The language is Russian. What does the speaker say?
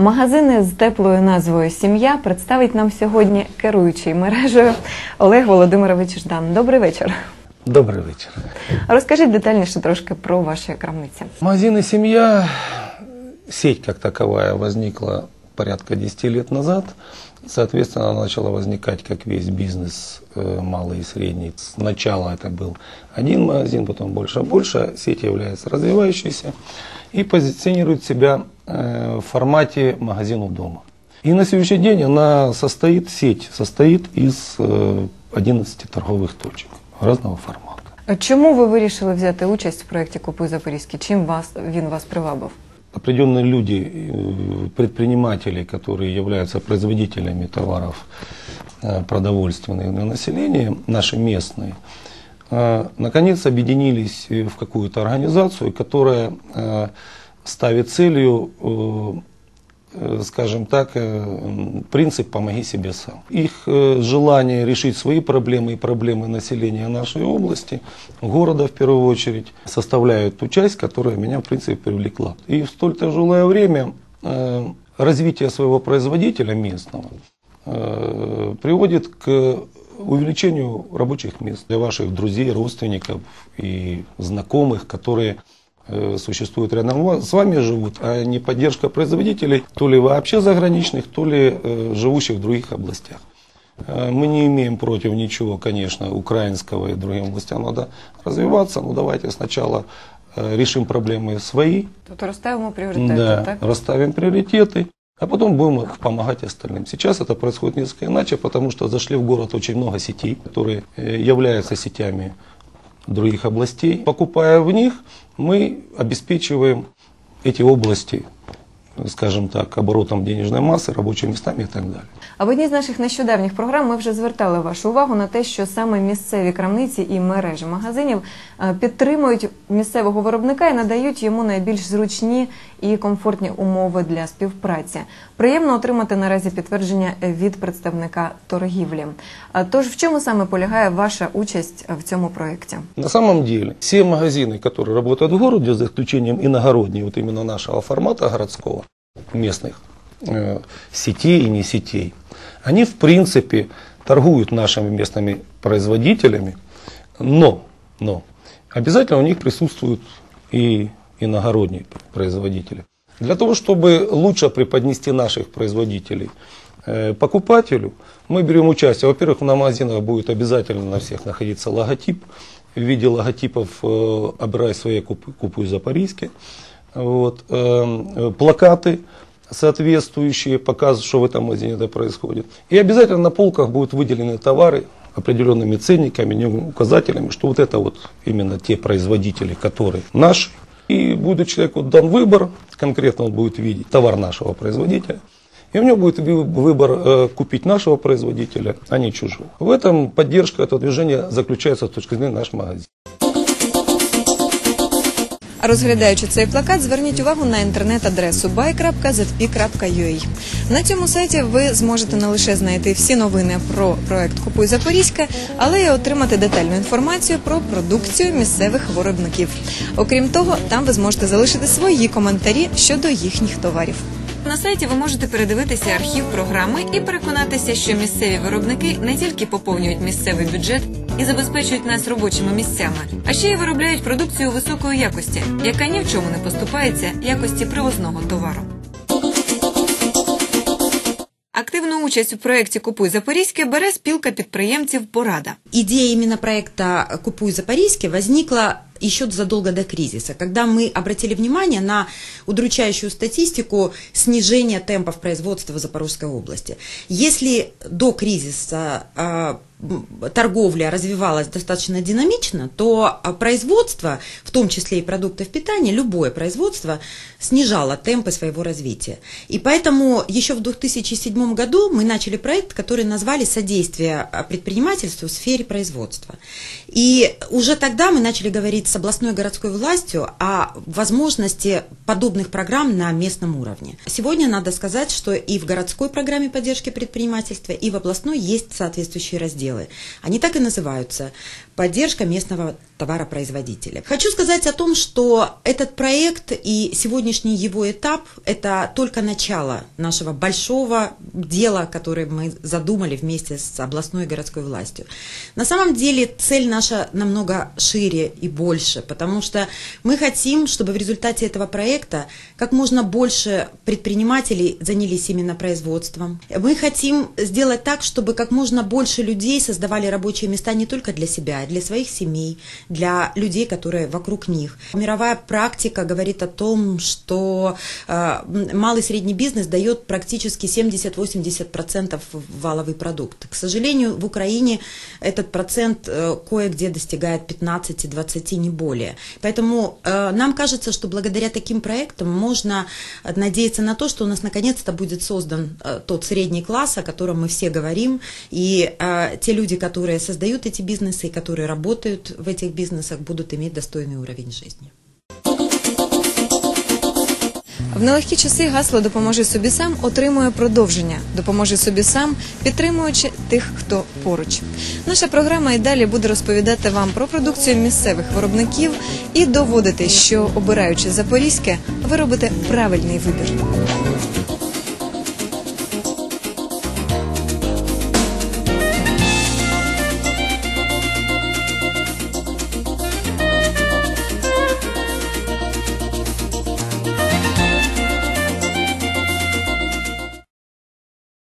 Магазини з теплою назвою Сім'я представить нам сьогодні керуючий мережею Олег Володимирович Ждан. Добрий вечір. Добрый вечер. Розкажіть детальніше трошки про ваші крамниці. Магазин и семья, сеть как таковая возникла порядка 10 лет назад. Соответственно, она начала возникать как весь бизнес э, малый и средний. Сначала это был один магазин, потом больше и больше. Сеть является развивающейся и позиционирует себя э, в формате магазина дома. И на сегодняшний день она состоит, сеть состоит из э, 11 торговых точек разного формата. Чому ви вирішили взяти участь в проєкті Купуй Запорізький? Чим вас він вас привабив? определенные люди, э, предприниматели, которые являются производителями товаров э, продовольственных на население, наши местные, э, наконец объединились в какую-то организацию, которая ставит целью э, скажем так, э, принцип «помоги себе сам». Их э, желание решить свои проблемы и проблемы населения нашей области, города в первую очередь, составляют ту часть, которая меня, в принципе, привлекла. И в столь тяжелое время э, развитие своего производителя местного приводит к увеличению рабочих мест для ваших друзей, родственников и знакомых, которые Э, существуют рядом с вами, живут, а не поддержка производителей, то ли вообще заграничных, то ли э, живущих в других областях. Э, мы не имеем против ничего, конечно, украинского и другим областям надо развиваться, но давайте сначала решим проблемы свои. Тут расставим приоритеты, да, так? расставим приоритеты, а потом будем помогать остальным. Сейчас это происходит несколько иначе, потому что зашли в город очень много сетей, которые являются сетями других областей. Покупая в них, мы обеспечиваем эти области, скажем так, оборотом денежной массы, рабочими местами и так далее. А в одній з наших нещодавніх програм ми вже звертали вашу увагу на те, що саме місцеві крамниці і мережі магазинів е, підтримують місцевого виробника і надають йому найбільш зручні і комфортні умови для співпраці. Приємно отримати наразі підтвердження від представника торгівлі. А Тож в чому саме полягає ваша участь в цьому проєкті? На самом деле, все магазины, которые работают в городе, за исключением иногородней, вот именно нашего формата городского, Местных э, сетей и не сетей, они в принципе торгуют нашими местными производителями, но, но обязательно у них присутствуют и иногородние производители. Для того, чтобы лучше преподнести наших производителей э, покупателю, мы берем участие. Во-первых, на магазинах будет обязательно на всех находиться логотип в виде логотипов э, «Обирай свои, купуй запорийские». Вот, э, плакаты соответствующие, показывают, что в этом магазине это происходит. И обязательно на полках будут выделены товары определенными ценниками, указателями, что вот это вот именно те производители, которые наши. И будет человеку дан выбор, конкретно он будет видеть товар нашего производителя. И у него будет выбор э, купить нашего производителя, а не чужого. В этом поддержка этого движения заключается с точки зрения наш магазин. Розглядаючи цей плакат, зверніть увагу на інтернет-адресу buy.zp.ua. На цьому сайті ви зможете не лише знайти всі новини про проект Купуй Запорізьке, але й отримати детальну інформацію про продукцію місцевих виробників. Окрім того, там ви зможете залишити свої коментарі щодо їхніх товарів. На сайті ви можете передивитися архів програми і переконатися, що місцеві виробники не тільки поповнюють місцевий бюджет і забезпечують нас робочими місцями, а ще й виробляють продукцію високої якості, яка ні в чому не поступається якості привозного товару. Активну участь у проєкті Купуй Запорізьке бере спілка підприємців Порада. Идея именно проекта «Купуй Запорізьке» возникла еще задолго до кризиса, когда мы обратили внимание на удручающую статистику снижения темпов производства в Запорожской области. Если до кризиса а, торговля развивалась достаточно динамично, то производство, в том числе и продуктов питания, любое производство снижало темпы своего развития. И поэтому еще в 2007 году мы начали проект, который назвали «Содействие предпринимательству в сфере производства». И уже тогда мы начали говорить с областной городской властью о возможности подобных программ на местном уровне. Сегодня надо сказать, что и в городской программе поддержки предпринимательства, и в областной есть соответствующие разделы. Они так и называются поддержка местного товаропроизводителя. Хочу сказать о том, что этот проект и сегодняшний его этап – это только начало нашего большого дела, которое мы задумали вместе с областной и городской властью. На самом деле цель наша намного шире и больше, потому что мы хотим, чтобы в результате этого проекта как можно больше предпринимателей занялись именно производством. Мы хотим сделать так, чтобы как можно больше людей создавали рабочие места не только для себя, для своих семей, для людей, которые вокруг них. Мировая практика говорит о том, что э, малый и средний бизнес дает практически 70-80% валовый продукт. К сожалению, в Украине этот процент э, кое-где достигает 15-20, не более. Поэтому э, нам кажется, что благодаря таким проектам можно надеяться на то, что у нас наконец-то будет создан тот средний класс, о котором мы все говорим, и те люди, которые создают эти бизнесы и которые работают в этих бизнесах, будут иметь достойный уровень жизни. В нелегкі часи гасло Допоможи собі сам отримує продовження. Допоможи собі сам, підтримуючи тих, хто поруч. Наша програма і далі буде розповідати вам про продукцію місцевих виробників і доводити, що обираючи запорізьке, ви робите правильний вибір.